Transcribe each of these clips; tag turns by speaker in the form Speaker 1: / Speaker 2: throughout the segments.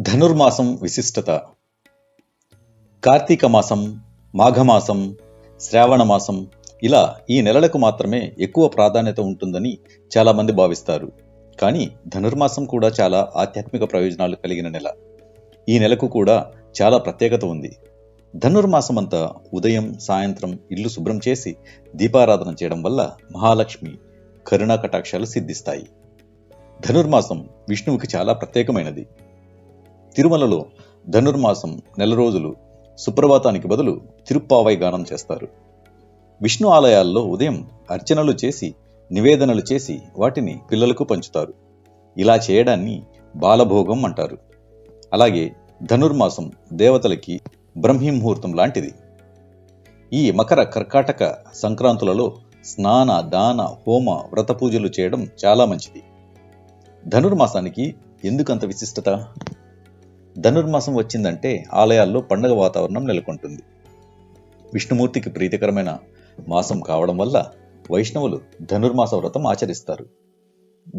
Speaker 1: ధనుర్మాసం విశిష్టత. కార్తీక మాసం మాఘమాసం శ్రావణమాసం ఇలా ఈ నెలలకు మాత్రమే ఎక్కువ ప్రాధాన్యత ఉంటుందని చాలామంది భావిస్తారు. కానీ ధనుర్మాసం కూడా చాలా ఆధ్యాత్మిక ప్రయోజనాలు కలిగిన నెల. ఈ నెలకు కూడా చాలా ప్రత్యేకత ఉంది. ధనుర్మాసం అంతా ఉదయం సాయంత్రం ఇల్లు శుభ్రం చేసి దీపారాధన చేయడం వల్ల మహాలక్ష్మి కరుణా కటాక్షాలు సిద్ధిస్తాయి. ధనుర్మాసం విష్ణువుకి చాలా ప్రత్యేకమైనది. తిరుమలలో ధనుర్మాసం నెల రోజులు సుప్రభాతానికి బదులు తిరుప్పావై గానం చేస్తారు. విష్ణు ఆలయాల్లో ఉదయం అర్చనలు చేసి నివేదనలు చేసి వాటిని పిల్లలకు పంచుతారు. ఇలా చేయడాన్ని బాలభోగం అంటారు. అలాగే ధనుర్మాసం దేవతలకి బ్రహ్మీ ముహూర్తం లాంటిది. ఈ మకర కర్కాటక సంక్రాంతులలో స్నాన దాన హోమ వ్రత పూజలు చేయడం చాలా మంచిది. ధనుర్మాసానికి ఎందుకంత విశిష్టత? ధనుర్మాసం వచ్చిందంటే ఆలయాల్లో పండగ వాతావరణం నెలకొంటుంది. విష్ణుమూర్తికి ప్రీతికరమైన మాసం కావడం వల్ల వైష్ణవులు ధనుర్మాస వ్రతం ఆచరిస్తారు.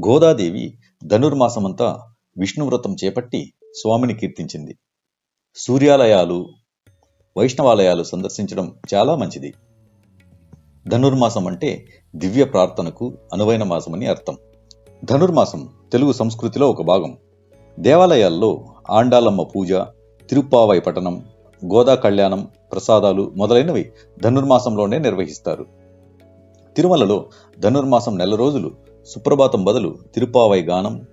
Speaker 1: గోదాదేవి ధనుర్మాసమంతా విష్ణు వ్రతం చేపట్టి స్వామిని కీర్తించింది. సూర్యాలయాలు వైష్ణవాలయాలు సందర్శించడం చాలా మంచిది. ధనుర్మాసం అంటే దివ్య ప్రార్థనకు అనువైన మాసమని అర్థం. ధనుర్మాసం తెలుగు సంస్కృతిలో ఒక భాగం. దేవాలయాల్లో ఆండాలమ్మ పూజ తిరుప్పావై పఠనం గోదా కళ్యాణం ప్రసాదాలు మొదలైనవి ధనుర్మాసంలోనే నిర్వహిస్తారు. తిరుమలలో ధనుర్మాసం నెల రోజులు సుప్రభాతం బదులు తిరుప్పావై గానం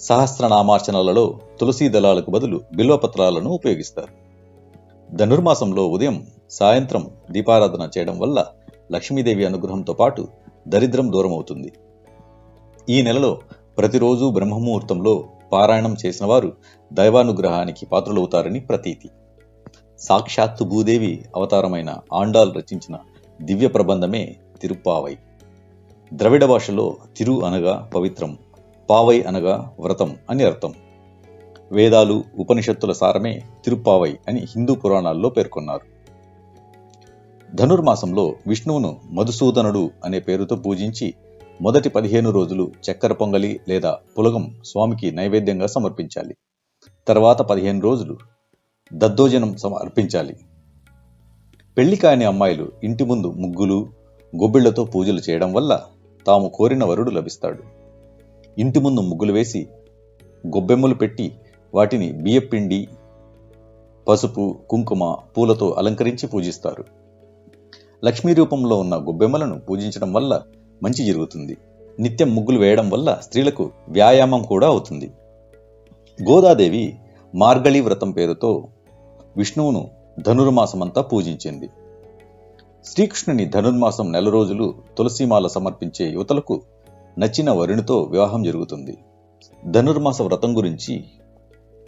Speaker 1: సహస్రనామార్చనలలో తులసీ దళాలకు బదులు బిల్వపత్రాలను ఉపయోగిస్తారు. ధనుర్మాసంలో ఉదయం సాయంత్రం దీపారాధన చేయడం వల్ల లక్ష్మీదేవి అనుగ్రహంతో పాటు దరిద్రం దూరమవుతుంది. ఈ నెలలో ప్రతిరోజు బ్రహ్మముహూర్తంలో పారాయణం చేసిన వారు దైవానుగ్రహానికి పాత్రులవుతారని ప్రతీతి. సాక్షాత్తు భూదేవి అవతారమైన ఆండాల్ రచించిన దివ్య ప్రబంధమే తిరుప్పావై. ద్రవిడ భాషలో తిరు అనగా పవిత్రం పావై అనగా వ్రతం అని అర్థం. వేదాలు ఉపనిషత్తుల సారమే తిరుప్పావై అని హిందూ పురాణాల్లో పేర్కొన్నారు. ధనుర్మాసంలో విష్ణువును మధుసూదనుడు అనే పేరుతో పూజించి మొదటి పదిహేను రోజులు చక్కెర పొంగలి లేదా పులగం స్వామికి నైవేద్యంగా సమర్పించాలి. తర్వాత పదిహేను రోజులు దద్దోజనం సమర్పించాలి పెళ్ళి కాని అమ్మాయిలు ఇంటి ముందు ముగ్గులు గొబ్బిళ్ళతో పూజలు చేయడం వల్ల తాము కోరిన వరుడు లభిస్తాడు. ఇంటి ముందు ముగ్గులు వేసి గొబ్బెమ్మలు పెట్టి వాటిని బియ్యపిండి పసుపు కుంకుమ పూలతో అలంకరించి పూజిస్తారు. లక్ష్మీ రూపంలో ఉన్న గొబ్బెమ్మలను పూజించడం వల్ల మంచి జరుగుతుంది. నిత్యం ముగ్గులు వేయడం వల్ల స్త్రీలకు వ్యాయామం కూడా అవుతుంది. గోదాదేవి మార్గళి వ్రతం పేరుతో విష్ణువును ధనుర్మాసమంతా పూజించింది. శ్రీకృష్ణుని ధనుర్మాసం నెల రోజులు తులసిమాల సమర్పించే యువతలకు నచ్చిన వరునితో వివాహం జరుగుతుంది. ధనుర్మాస వ్రతం గురించి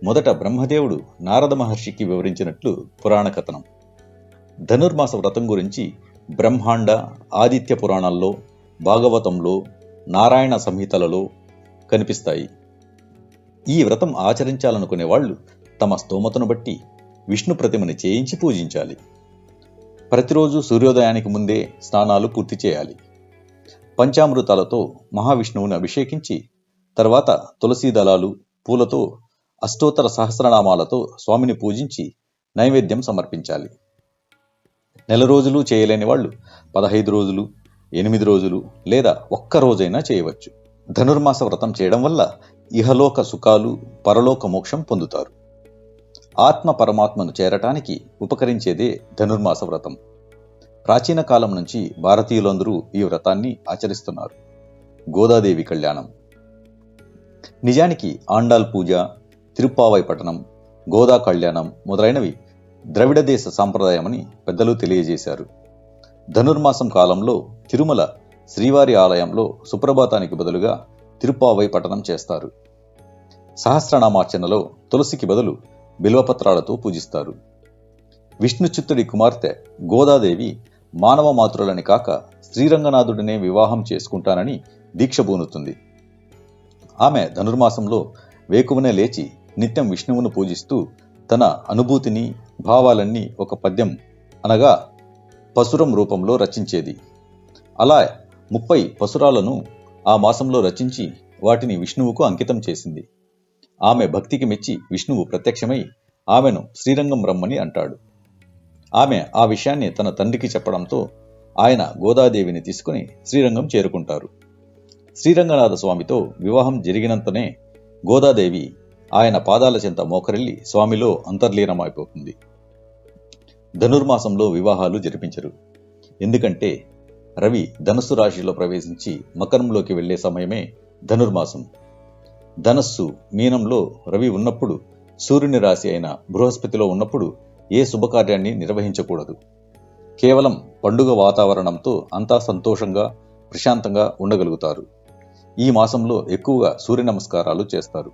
Speaker 1: మొదట బ్రహ్మదేవుడు నారద మహర్షికి వివరించినట్లు పురాణ కథనం. ధనుర్మాస వ్రతం గురించి బ్రహ్మాండ ఆదిత్య పురాణాల్లో భాగవతంలో నారాయణ సంహితలలో కనిపిస్తాయి. ఈ వ్రతం ఆచరించాలనుకునే వాళ్ళు తమ స్తోమతను బట్టి విష్ణు ప్రతిమని చేయించి పూజించాలి. ప్రతిరోజు సూర్యోదయానికి ముందే స్నానాలు పూర్తి చేయాలి. పంచామృతాలతో మహావిష్ణువుని అభిషేకించి తర్వాత తులసీ దళాలు పూలతో అష్టోత్తర సహస్రనామాలతో స్వామిని పూజించి నైవేద్యం సమర్పించాలి. నెల రోజులు చేయలేని వాళ్ళు పదహైదు రోజులు ఎనిమిది రోజులు లేదా ఒక్క రోజైనా చేయవచ్చు. ధనుర్మాస వ్రతం చేయడం వల్ల ఇహలోక సుఖాలు పరలోక మోక్షం పొందుతారు. ఆత్మ పరమాత్మను చేరటానికి ఉపకరించేదే ధనుర్మాస వ్రతం. ప్రాచీన కాలం నుంచి భారతీయులందరూ ఈ వ్రతాన్ని ఆచరిస్తున్నారు. గోదాదేవి కళ్యాణం. నిజానికి ఆండాల్ పూజ తిరుప్పావై పట్టణం గోదా కళ్యాణం మొదలైనవి ద్రవిడ దేశ సాంప్రదాయమని పెద్దలు తెలియజేశారు. ధనుర్మాసం కాలంలో తిరుమల శ్రీవారి ఆలయంలో సుప్రభాతానికి బదులుగా తిరుపావై పఠనం చేస్తారు. సహస్రనామార్చనలో తులసికి బదులు బిల్వపత్రాలతో పూజిస్తారు. విష్ణుచిత్తుడి కుమార్తె గోదాదేవి మానవ మాతృలని కాక శ్రీరంగనాథుడినే వివాహం చేసుకుంటానని దీక్ష పూనుతుంది ఆమె ధనుర్మాసంలో వేకువనే లేచి నిత్యం విష్ణువును పూజిస్తూ తన అనుభూతిని భావాలన్నీ ఒక పద్యం అనగా పసురం రూపంలో రచించేది. అలా ముప్పై పసురాలను ఆ మాసంలో రచించి వాటిని విష్ణువుకు అంకితం చేసింది. ఆమె భక్తికి మెచ్చి విష్ణువు ప్రత్యక్షమై ఆమెను శ్రీరంగం రమ్మని అంటాడు. ఆమె ఆ విషయాన్ని తన తండ్రికి చెప్పడంతో ఆయన గోదాదేవిని తీసుకుని శ్రీరంగం చేరుకుంటారు. శ్రీరంగనాథ స్వామితో వివాహం జరిగినంతనే గోదాదేవి ఆయన పాదాల చెంత మోకరిల్లి స్వామిలో అంతర్లీనమైపోతుంది. ధనుర్మాసంలో వివాహాలు జరిపించరు. ఎందుకంటే రవి ధనస్సు రాశిలో ప్రవేశించి మకరంలోకి వెళ్ళే సమయమే ధనుర్మాసం. ధనస్సు మీనంలో రవి ఉన్నప్పుడు సూర్యుని రాశి అయిన బృహస్పతిలో ఉన్నప్పుడు ఏ శుభకార్యాన్ని నిర్వహించకూడదు. కేవలం పండుగ వాతావరణంతో అంతా సంతోషంగా ప్రశాంతంగా ఉండగలుగుతారు. ఈ మాసంలో ఎక్కువగా సూర్య నమస్కారాలు చేస్తారు.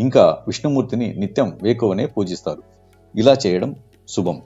Speaker 1: ఇంకా విష్ణుమూర్తిని నిత్యం వేకువనే పూజిస్తారు. ఇలా చేయడం శుభం.